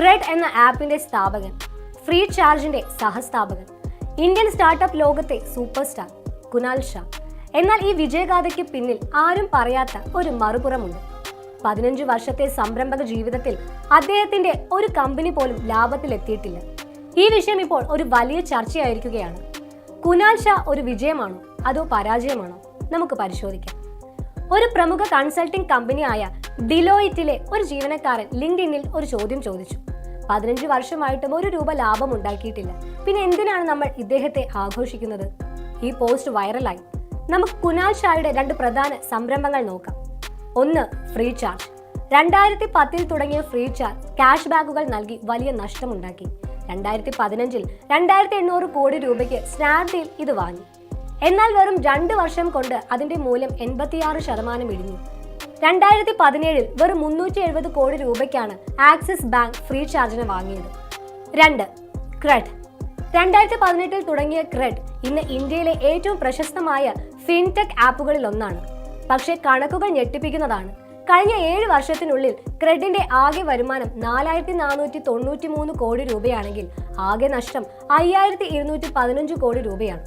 Cred എന്ന ആപ്പിന്റെ സ്ഥാപകൻ free ചാർജിന്റെ സഹസ്ഥാപകൻ ഇന്ത്യൻ സ്റ്റാർട്ടപ്പ് ലോകത്തെ സൂപ്പർ സ്റ്റാർ കുനാൽ ഷാ. എന്നാൽ ഈ വിജയഗാഥയ്ക്ക് പിന്നിൽ ആരും പറയാത്ത ഒരു മറുപുറമുണ്ട്. പതിനഞ്ച് വർഷത്തെ സംരംഭക ജീവിതത്തിൽ അദ്ദേഹത്തിന്റെ ഒരു കമ്പനി പോലും ലാഭത്തിലെത്തിയിട്ടില്ല ഈ വിഷയം ഇപ്പോൾ ഒരു വലിയ ചർച്ചയായിരിക്കുകയാണ്. കുനാൽ ഷാ ഒരു വിജയമാണോ? അതോ പരാജയമാണോ? നമുക്ക് പരിശോധിക്കാം. ഒരു പ്രമുഖ കൺസൾട്ടിംഗ് കമ്പനിയായ ഡിലോയിറ്റിലെ ഒരു ജീവനക്കാരൻ ലിങ്ക്ഡിനിൽ ഒരു ചോദ്യം ചോദിച്ചു. പതിനഞ്ച് വർഷമായിട്ടും ഒരു രൂപ ലാഭം ഉണ്ടാക്കിയിട്ടില്ല. പിന്നെ എന്തിനാണ് നമ്മൾ ഇദ്ദേഹത്തെ ആഘോഷിക്കുന്നത്? ഈ പോസ്റ്റ് വൈറലായി. നമുക്ക് കുനാൽ ഷായുടെ രണ്ട് പ്രധാന സംരംഭങ്ങൾ നോക്കാം. ഒന്ന് ഫ്രീ ചാർജ്. രണ്ടായിരത്തി പത്തിൽ തുടങ്ങിയ ഫ്രീ ചാർജ് ക്യാഷ് ബാക്കുകൾ നൽകി വലിയ നഷ്ടമുണ്ടാക്കി. രണ്ടായിരത്തി പതിനഞ്ചിൽ രണ്ടായിരത്തി എണ്ണൂറ് കോടി രൂപയ്ക്ക് സ്നാപ്ഡീൽ ഇത് വാങ്ങി. എന്നാൽ വെറും രണ്ട് വർഷം കൊണ്ട് അതിന്റെ മൂല്യം എൺപത്തിയാറ് ശതമാനം ഇടിഞ്ഞു. രണ്ടായിരത്തി പതിനേഴിൽ വെറും മുന്നൂറ്റി എഴുപത് കോടി രൂപയ്ക്കാണ് ആക്സിസ് ബാങ്ക് ഫ്രീ ചാർജിന് വാങ്ങിയത്. രണ്ട് ക്രെഡ്. രണ്ടായിരത്തി പതിനെട്ടിൽ തുടങ്ങിയ ക്രെഡ് ഇന്ന് ഇന്ത്യയിലെ ഏറ്റവും പ്രശസ്തമായ ഫിൻടെക് ആപ്പുകളിൽ ഒന്നാണ് പക്ഷേ കണക്കുകൾ ഞെട്ടിപ്പിക്കുന്നതാണ്. കഴിഞ്ഞ ഏഴ് വർഷത്തിനുള്ളിൽ ക്രെഡിന്റെ ആകെ വരുമാനം നാലായിരത്തി നാനൂറ്റി തൊണ്ണൂറ്റി മൂന്ന് കോടി രൂപയാണെങ്കിൽ ആകെ നഷ്ടം അയ്യായിരത്തി ഇരുന്നൂറ്റി പതിനഞ്ച് കോടി രൂപയാണ്.